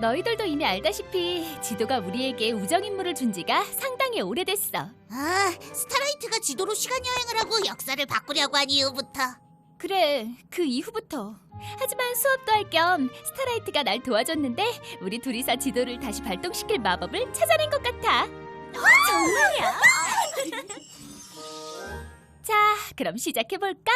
너희들도 이미 알다시피 지도가 우리에게 우정 임무를 준 지가 상당히 오래됐어. 아, 스타라이트가 지도로 시간 여행을 하고 역사를 바꾸려고 한 이후부터. 그래, 그 이후부터. 하지만 수업도 할 겸 스타라이트가 날 도와줬는데 우리 둘이서 지도를 다시 발동시킬 마법을 찾아낸 것 같아. 정말이야? 자, 그럼 시작해 볼까?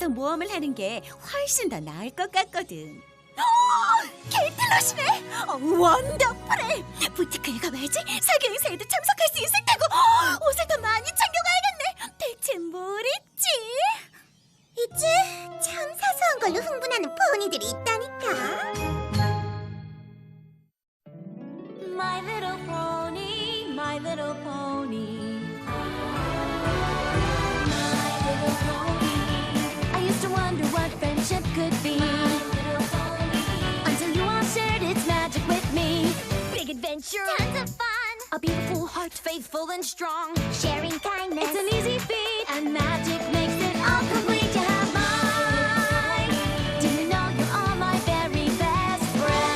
곳에서 모험을 하는 게 훨씬 더 나을 것 같거든. 케이틀러시네! 어, 원더풀해! 부티크에 가봐야지 사교 행사에도 참석할 수 있을 테고 어, 옷을 더 많이 챙겨가야겠네! 대체 뭘 입지? 있지 참 사소한 걸로 흥분하는 포니들이 있다니까 My little pony, my little pony. adventure. Tons of fun A beautiful heart, faithful and strong. sharing kindness It's an easy feat, and magic makes it all complete. You have mine. Do you know you're all my very best friends?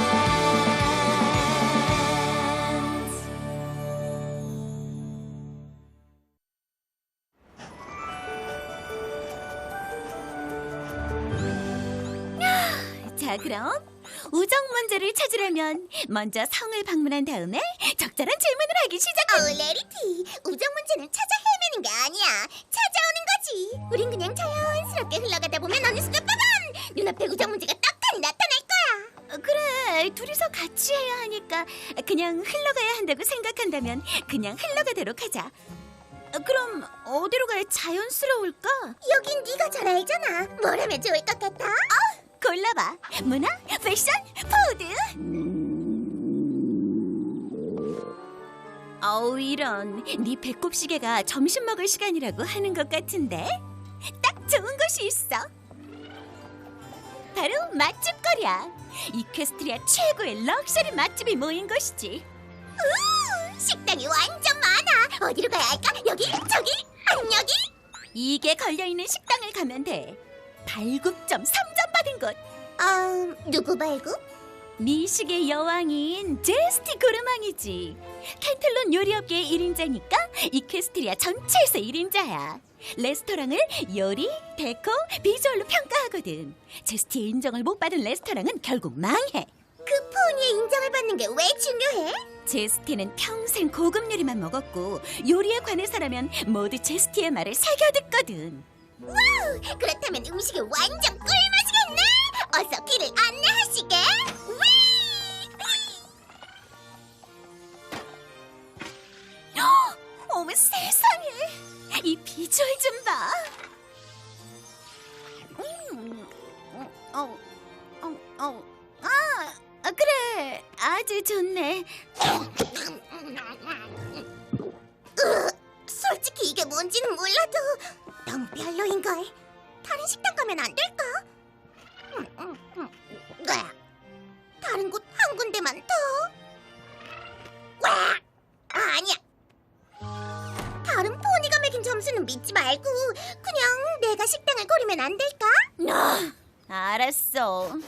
자, 그럼 우정 문제를 찾으려면 먼저 성을 방문한 다음에 적절한 질문을 하기 시작해. 어, 레리티. 우정 문제는 찾아 헤매는 게 아니야. 찾아오는 거지. 우린 그냥 자연스럽게 흘러가다 보면 어느 순간 빠밤! 눈앞에 우정 문제가 떡하니 나타날 거야. 어, 그래 둘이서 같이 해야 하니까 그냥 흘러가야 한다고 생각한다면 그냥 흘러가도록 하자 어, 그럼 어디로 가야 자연스러울까? 여긴 네가 잘 알잖아. 뭘 하면 좋을 것 같아? 골라봐 문화, 패션, 푸드 어우 이런 네 배꼽 시계가 점심 먹을 시간이라고 하는 것 같은데 딱 좋은 곳이 있어 바로 맛집 거리야 이퀘스트리아 최고의 럭셔리 맛집이 모인 곳이지 우! 식당이 완전 많아. 어디로 가야 할까? 여기? 저기? 아니 여기? 이게 걸려있는 식당을 가면 돼 발굽점 3점 받은 곳. 음, 누구 발굽? 미식의 여왕인 제스티 고르망이지. 켄틀론 요리업계의 1인자니까 이퀘스트리아 전체에서 1인자야. 레스토랑을 요리, 데코, 비주얼로 평가하거든. 제스티의 인정을 못 받은 레스토랑은 결국 망해. 그 포니의 인정을 받는 게 왜 중요해? 제스티는 평생 고급 요리만 먹었고 요리에 관해서라면 모두 제스티의 말을 새겨 듣거든 와우! 그렇다면 음식이 완전 꿀맛이겠네. 어서 길을 안내하시게. 위! 어머 세상에 이 비주얼 좀 봐 음, 어, 어, 어, 아, 아, 그래 아주 좋네 솔직히 이게 뭔지는 몰라도 너무 별로인걸. 다른 식당 가면 안 될까? 음, 음, 음. 으악. 다른 곳 한 군데만 더. 와! 아니야. 다른 포니가 매긴 점수는 믿지 말고 그냥 내가 식당을 고르면 안 될까? 알았어 어,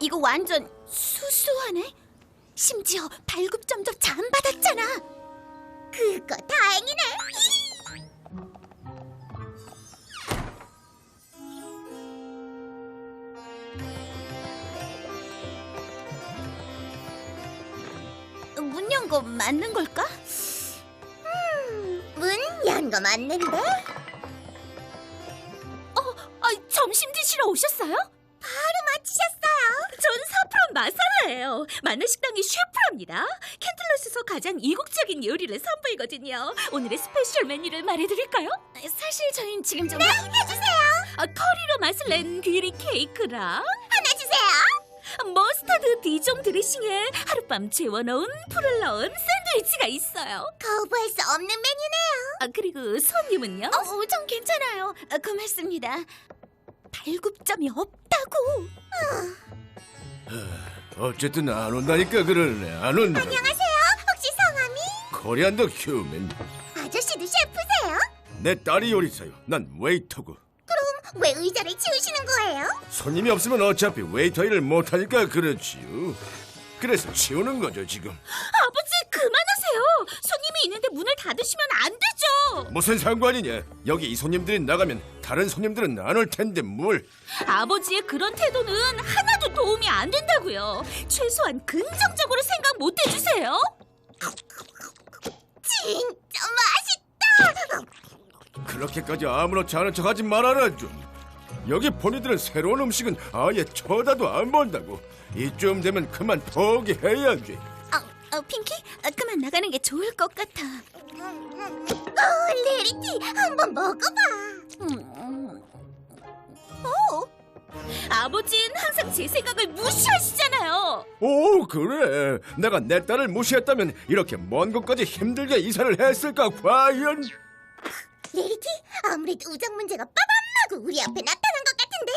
이거 완전 수수하네 심지어 발급점조차 안 받았잖아 그거 다행이네. 문 연 거 맞는 걸까? 문연 거 맞는데? 아, 점심 드시러 오셨어요? 마사라예요. 만나 식당의 셰프랍니다. 캔틀러스에서 가장 이국적인 요리를 선보이거든요. 오늘의 스페셜 메뉴를 말해드릴까요? 사실 저희는 지금 좀... 네, 해주세요. 아, 커리로 맛을 낸 귀리 케이크랑 하나 주세요. 머스타드 디종 드레싱에 하룻밤 재워놓은 풀을 넣은 샌드위치가 있어요. 거부할 수 없는 메뉴네요. 아, 그리고 손님은요? 어, 전 괜찮아요. 아, 고맙습니다. 발굽점이 없다고. 어쨌든 안 온다니까 그러네 안 온다 안녕하세요. 혹시 성함이? 코리안 더 휴맨 아저씨도 셰프세요? 내 딸이 요리사요 난 웨이터고 그럼 왜 의자를 치우시는 거예요? 손님이 없으면 어차피 웨이터 일을 못하니까 그렇지요 그래서 치우는 거죠 지금 아버지. 손님이 있는데 문을 닫으시면 안 되죠. 무슨 상관이냐 여기 이 손님들이 나가면 다른 손님들은 안 올 텐데 뭘 아버지의 그런 태도는 하나도 도움이 안 된다고요. 최소한 긍정적으로 생각 못 해주세요. 진짜 맛있다. 그렇게까지 아무렇지 않은 척하지 말아라 좀 여기 본이들은 새로운 음식은 아예 쳐다도 안 본다고 이쯤 되면 그만 포기해야지 어, 어 핑키, 어, 그만 나가는 게 좋을 것 같아. 어, 레리티 한번 먹어봐. 음. 어? 아버지는 항상 제 생각을 무시하시잖아요. 오 그래 내가 내 딸을 무시했다면 이렇게 먼 곳까지 힘들게 이사를 했을까 과연 레리티 아무래도 우정 문제가 빠밤하고 우리 앞에 나타난 것 같은데.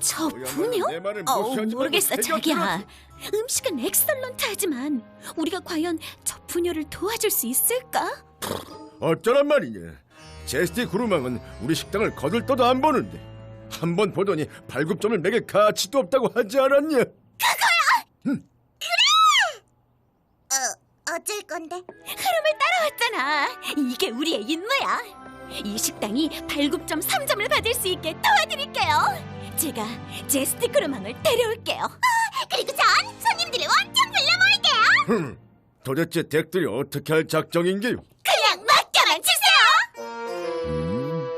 저 너야말로 분요? 내 말을 어, 무시하지 말고 모르겠어 제대로 자기야. 음식은 엑설런트하지만 우리가 과연 저 분녀를 도와줄 수 있을까? 어쩌란 말이냐 제스티 구루망은 우리 식당을 거들떠도 안 보는데 한 번 보더니 발굽점을 매길 가치도 없다고 하지 않았냐 어 어쩔 건데? 흐름을 따라왔잖아. 이게 우리의 임무야. 이 식당이 발굽점 3점을 받을 수 있게 도와드릴게요. 제가 제 스티크루망을 데려올게요. 그리고 전 손님들을 불러모을게요. 흠 도대체 덱들이 어떻게 할 작정인게요 그냥 맡겨만 주세요. 음,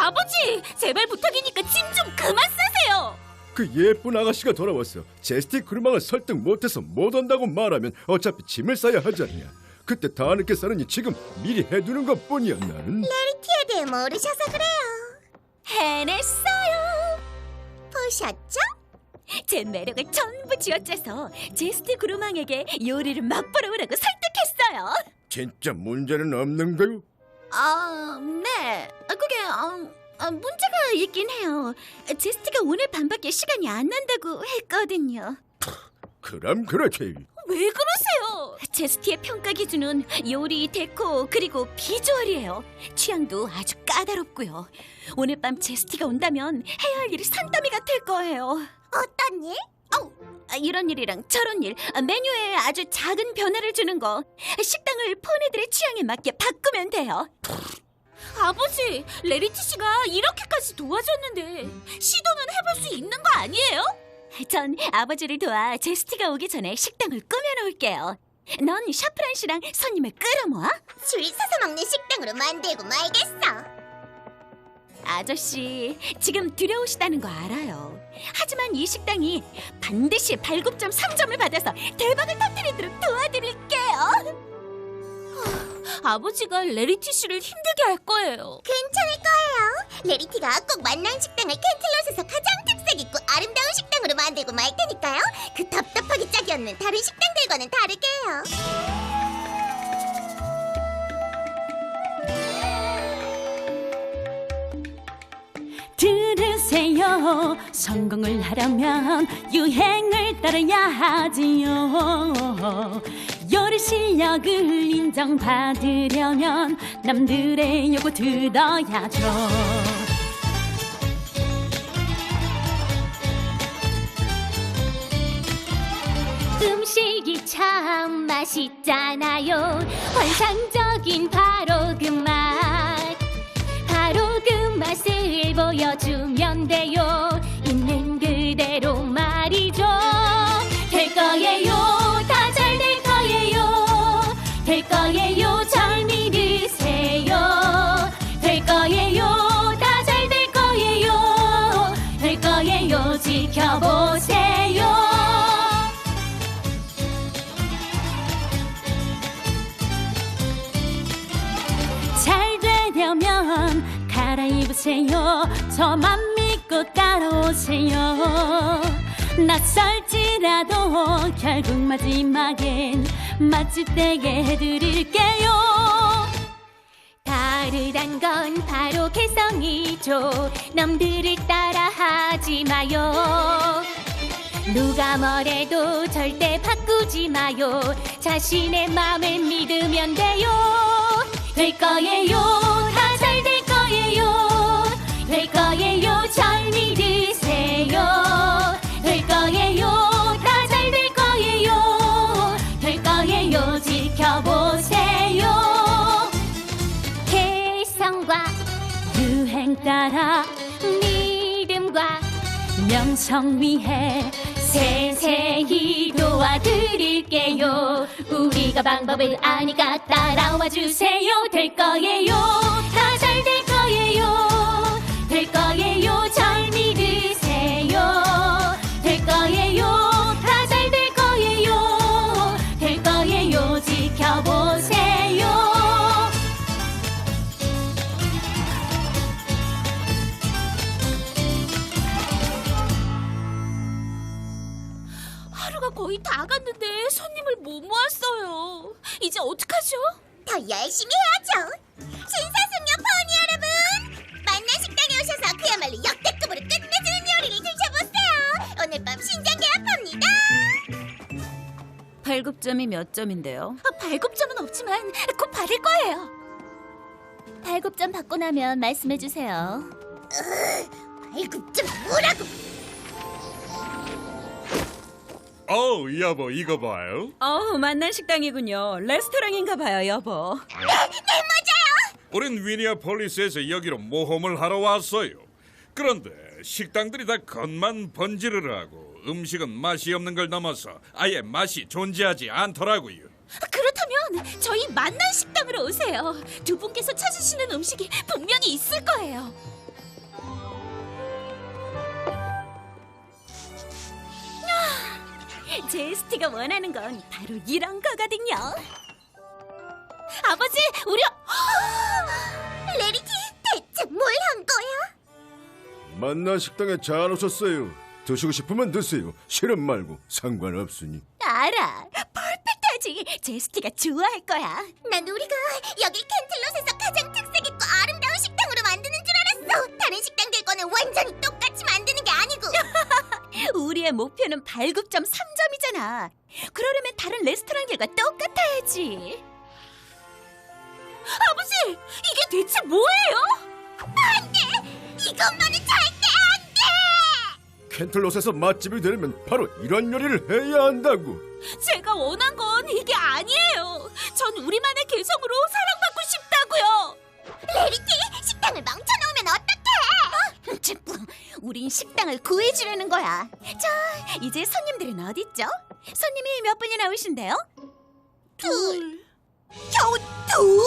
아버지, 제발 부탁이니까 짐 좀 그만 싸세요. 그 예쁜 아가씨가 돌아왔어 제스티 구루망을 설득 못해서 못 온다고 말하면 어차피 짐을 싸야 하잖냐 그때 다 늦게 싸느니 지금 미리 해두는 것뿐이야 나는 레리티에 대해 모르셔서 그래요. 해냈어요. 보셨죠? 제 매력을 전부 쥐어짜서 제스티크루망에게 요리를 맛보러 오라고 설득했어요. 진짜 문제는 없는가요? 아, 네. 아, 그게 어, 아, 문제가 있긴 해요. 제스티가 오늘 밤밖에 시간이 안 난다고 했거든요. 그럼 그렇지 왜 그러세요? 제스티의 평가 기준은 요리, 데코, 그리고 비주얼이에요. 취향도 아주 까다롭고요. 오늘 밤 제스티가 온다면 해야 할 일이 산더미가 될 거예요. 어떤 일? 아, 이런 일이랑 저런 일, 아, 메뉴에 아주 작은 변화를 주는 거, 식당을 포네들의 취향에 맞게 바꾸면 돼요. 아버지, 레리티 씨가 이렇게까지 도와줬는데 시도는 해볼 수 있는 거 아니에요? 전 아버지를 도와 제스티가 오기 전에 식당을 꾸며놓을게요. 넌 샤프란 씨랑 손님을 끌어모아. 줄 서서 먹는 식당으로 만들고 말겠어. 아저씨, 지금 두려우시다는 거 알아요. 하지만 이 식당이 반드시 발굽점 3점을 받아서 대박을 터뜨리도록 도와드릴게요. 아버지가 레리티 씨를 힘들게 할 거예요. 괜찮을 거예요. 레리티가 꼭 만난 식당을 캔틀럿에서 가장 특색 있고 아름다운 식당으로 만들고 말 테니까요. 그 답답하게 짝이 없는 다른 식당들과는 다르게요. 들으세요. 성공을 하려면 유행을 따라야 하지요. 요리 실력을 인정받으려면 남들의 요구 들어야죠. 음식이 참 맛있잖아요. 환상적인 바로 그 맛. 바로 그 맛을 보여주면 돼요. 갈아입으세요. 저만 믿고 따라오세요. 낯설지라도 결국 마지막엔 맛집 되게 해드릴게요. 다르단 건 바로 개성이죠. 남들을 따라하지 마요. 누가 뭐래도 절대 바꾸지 마요. 자신의 마음을 믿으면 돼요. 될 거예요. 따라 믿음과 명성 위해 세세히 도와드릴게요. 우리가 방법을 아니까 따라와 주세요. 될 거예요. 거의 다 갔는데 손님을 못 모았어요. 이제 어떡하죠? 더 열심히 해야죠. 신사숙녀 포니 여러분, 만난 식당에 오셔서 그야말로 역대급으로 끝내주는 요리를 드셔보세요. 오늘 밤 신장 계약합니다. 발급점이 몇 점인데요? 아, 발급점은 없지만 곧 받을 거예요. 발급점 받고 나면 말씀해 주세요. 아이고 좀 뭐라고? 어우 여보 이거 봐요 어, 만난 식당이군요. 레스토랑인가 봐요, 여보. 우린 위니아폴리스에서 여기로 모험을 하러 왔어요 그런데 식당들이 다 겉만 번지르르 하고 음식은 맛이 없는 걸 넘어서 아예 맛이 존재하지 않더라고요 그렇다면 저희 만난 식당으로 오세요. 두 분께서 찾으시는 음식이 분명히 있을 거예요. 제스티가 원하는 건 바로 이런 거거든요. 아버지, 우리 레리티 대체 뭘 한 거야? 만난 식당에 잘 오셨어요. 드시고 싶으면 드세요. 싫음 말고 상관없으니. 알아. 퍼펙트하지. 제스티가 좋아할 거야. 난 우리가 여기 캔틀롯에서 가장 우리의 목표는 발급점 3점이잖아. 그러려면 다른 레스토랑들과 똑같아야지. 아버지, 이게 대체 뭐예요? 이것만은 절대 안 돼. 캔틀롯에서 맛집이 되려면 바로 이런 요리를 해야 한다고. 제가 원한 건 이게 아니에요. 전 우리만의 개성으로 사랑받고 싶다고요. 레리티 식당을? 참, 우린 식당을 구해주려는 거야. 자, 이제 손님들은 어딨죠? 손님이 몇 분이나 오신대요? 둘. 겨우 둘?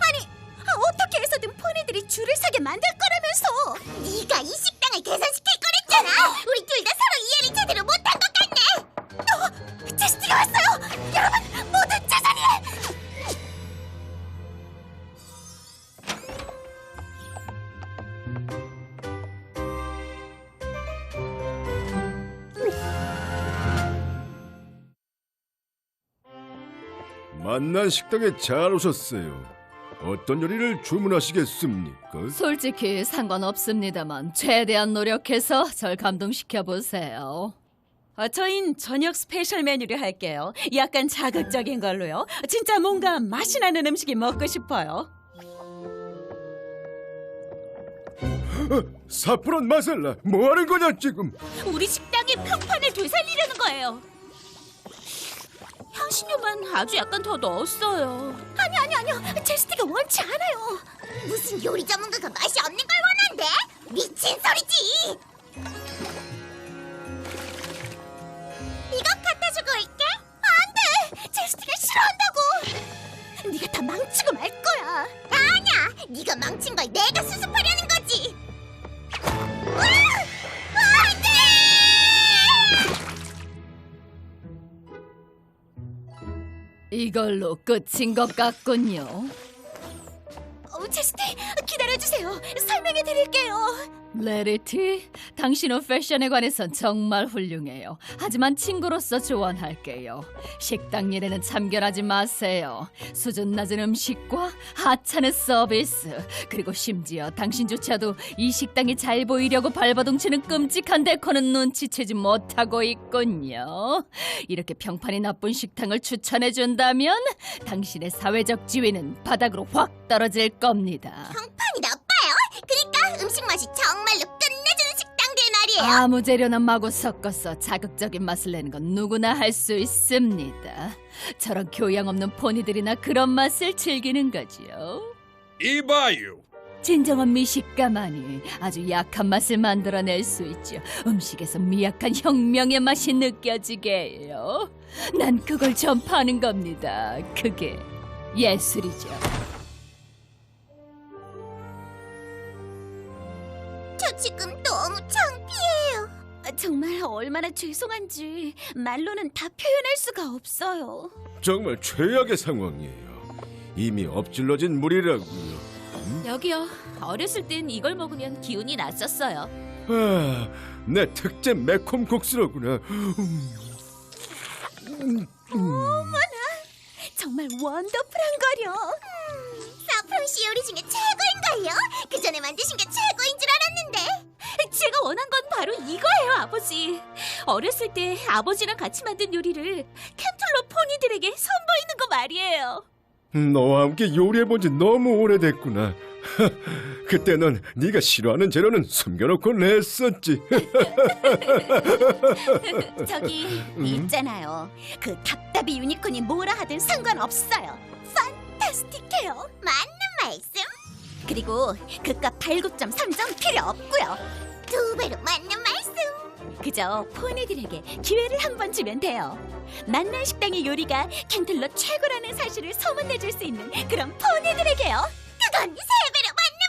아니, 어떻게 해서든 포니들이 줄을 서게 만들 거라면서. 네가 이 식당을 개선시 만난 식당에 잘 오셨어요. 어떤 요리를 주문하시겠습니까? 솔직히 상관없습니다만 최대한 노력해서 절 감동시켜 보세요. 어, 저흰 저녁 스페셜 메뉴를 할게요. 약간 자극적인 걸로요. 진짜 뭔가 맛이 나는 음식이 먹고 싶어요. 사프론 마살라 뭐 하는 거냐 지금? 우리 식당의 평판을 되살리려는 거예요. 향신료만 아주 약간 더 넣었어요. 아니 아니 아니요. 제스티가 원치 않아요. 무슨 요리 전문가가 맛이 없는 걸 원한대? 미친 소리지. 이거 갖다 주고 올게. 안돼. 제스티가 싫어한다고. 네가 다 망치고 말 거야. 아니야. 네가 망친 걸 내가 수습하려는 거지. 으아! 이걸로 끝인 것 같군요. 어, 제스티 기다려주세요. 설명해 드릴게요. 레리티, 당신은 패션에 관해선 정말 훌륭해요. 하지만 친구로서 조언할게요. 식당 일에는 참견하지 마세요. 수준 낮은 음식과 하찮은 서비스, 그리고 심지어 당신조차도 이 식당이 잘 보이려고 발버둥치는 끔찍한 데코는 눈치채지 못하고 있군요. 이렇게 평판이 나쁜 식당을 추천해 준다면 당신의 사회적 지위는 바닥으로 확 떨어질 겁니다. 평판이 나빠요. 그러니까 음식 맛이 정말로 끝내주는 식당들 말이에요. 아무 재료나 마구 섞어서 자극적인 맛을 내는 건 누구나 할 수 있습니다. 저런 교양 없는 포니들이나 그런 맛을 즐기는 거지요. 이봐요. 진정한 미식가만이 아주 약한 맛을 만들어낼 수 있죠. 음식에서 미약한 혁명의 맛이 느껴지게 해요. 난 그걸 전파하는 겁니다. 그게 예술이죠. 저 지금 너무 창피해요. 아, 정말 얼마나 죄송한지 말로는 다 표현할 수가 없어요. 정말 최악의 상황이에요. 이미 엎질러진 물이라고요. 여기요. 어렸을 땐 이걸 먹으면 기운이 났었어요. 아, 내 특제 매콤 국수로구나. 정말 원더풀한 거려. 사프론시 요리 중에 최고인걸요? 그 전에 만드신 게 최고인 줄 알았는데. 제가 원한 건 바로 이거예요, 아버지. 어렸을 때 아버지랑 같이 만든 요리를 캠틀로 포니들에게 선보이는 거 말이에요. 너와 함께 요리해본 지 너무 오래됐구나. 그때 넌 네가 싫어하는 재료는 숨겨놓고 냈었지. 저기 있잖아요. 그 답답이 유니콘이 뭐라 하든 상관없어요. 판타스틱해요. 맞는 말씀? 그리고 그깟 89.3점 필요 없고요. 두 배로 맞는 말씀. 그저 포니들에게 기회를 한 번 주면 돼요. 만난 식당의 요리가 켄틀러 최고라는 사실을 소문내줄 수 있는 그런 포니들에게요. 그건 세 배로 맞는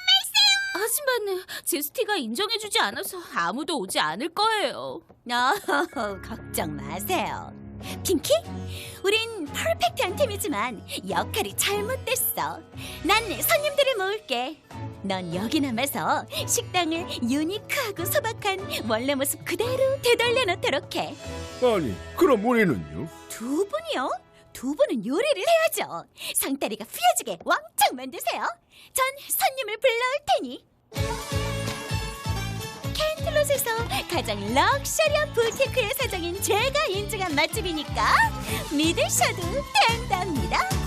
하지만 제스티가 인정해주지 않아서 아무도 오지 않을 거예요. 어, 걱정 마세요. 핑키, 우린 퍼펙트한 팀이지만 역할이 잘못됐어. 난 손님들을 모을게. 넌 여기 남아서 식당을 유니크하고 소박한 원래 모습 그대로 되돌려 놓도록 해. 아니, 그럼 우리는요? 두 분이요? 두 분은 요리를 해야죠. 상다리가 휘어지게 왕창 만드세요. 전 손님을 불러올 테니. 캔틀롯에서 가장 럭셔리한 부티크의 사장인 제가 인증한 맛집이니까 믿으셔도 된답니다.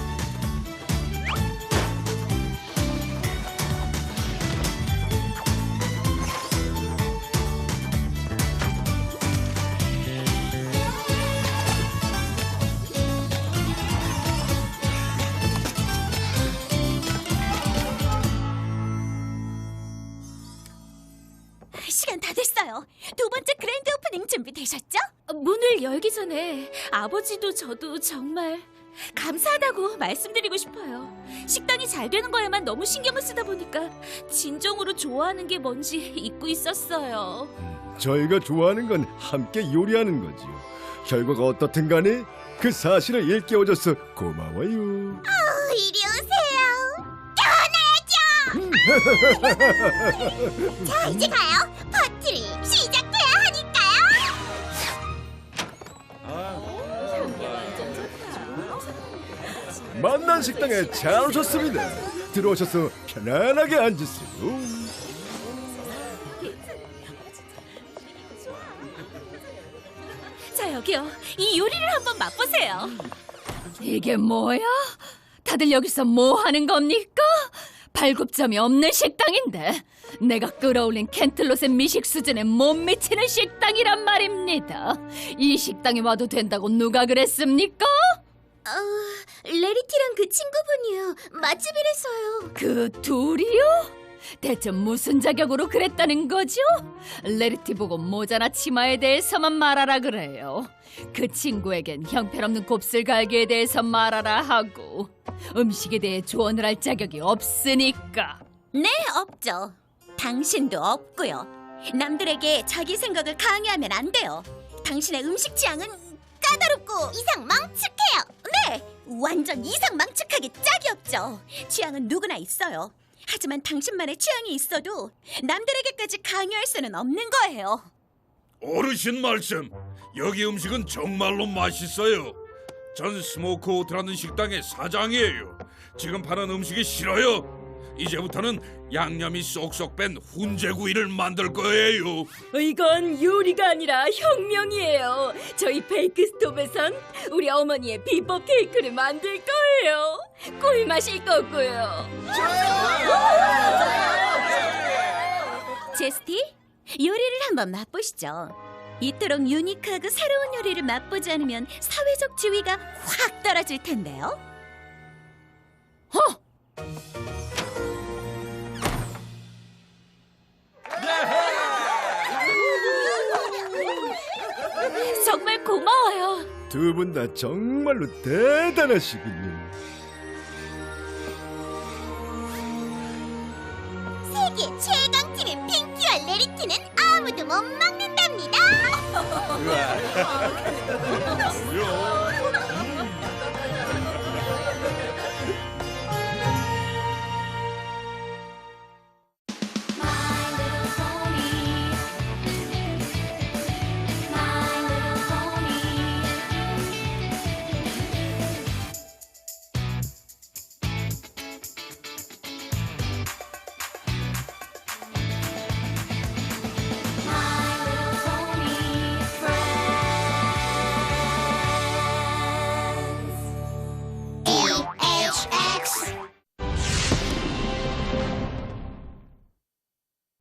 됐어요. 두 번째 그랜드 오프닝 준비되셨죠? 문을 열기 전에 아버지도 저도 정말 감사하다고 말씀드리고 싶어요. 식당이 잘 되는 거에만 너무 신경을 쓰다 보니까 진정으로 좋아하는 게 뭔지 잊고 있었어요. 저희가 좋아하는 건 함께 요리하는 거지요. 결과가 어떻든 간에 그 사실을 일깨워줘서 고마워요. 말씀. 이리 오세요. 떠나야죠. 자, 이제 가요. 만난 식당에 잘 오셨습니다. 들어오셔서 편안하게 앉으세요. 자 여기요. 이 요리를 한번 맛보세요. 이게 뭐야? 다들 여기서 뭐 하는 겁니까? 발굽점이 없는 식당인데 내가 끌어올린 켄틀롯의 미식 수준에 못 미치는 식당이란 말입니다. 이 식당에 와도 된다고 누가 그랬습니까? 어, 레리티랑 그 친구분이요. 맛집이래서요. 그 둘이요? 대체 무슨 자격으로 그랬다는 거죠? 레리티 보고 모자나 치마에 대해서만 말하라 그래요. 그 친구에겐 형편없는 곱슬 갈기에 대해서 말하라 하고 음식에 대해 조언을 할 자격이 없으니까. 네, 없죠. 당신도 없고요. 남들에게 자기 생각을 강요하면 안 돼요. 당신의 음식 취향은 까다롭고 이상 망측해요. 네, 네, 완전 이상망측하게 짝이 없죠. 취향은 누구나 있어요. 하지만 당신만의 취향이 있어도 남들에게까지 강요할 수는 없는 거예요. 어르신 말씀. 여기 음식은 정말로 맛있어요. 전 스모크 오트라는 식당의 사장이에요. 지금 파는 음식이 싫어요. 이제부터는 양념이 쏙쏙 뺀 훈제구이를 만들 거예요. 이건 요리가 아니라 혁명이에요. 저희 베이크 스톱에선 우리 어머니의 비법 케이크를 만들 거예요. 꿀맛일 거고요. 제스티, 요리를 한번 맛보시죠. 이토록 유니크하고 새로운 요리를 맛보지 않으면 사회적 지위가 확 떨어질 텐데요. 정 고마워요. 두 분 다 정말로 대단하시군요. 세계 최강 팀인 핑키와 레리티는 아무도 못 막는답니다.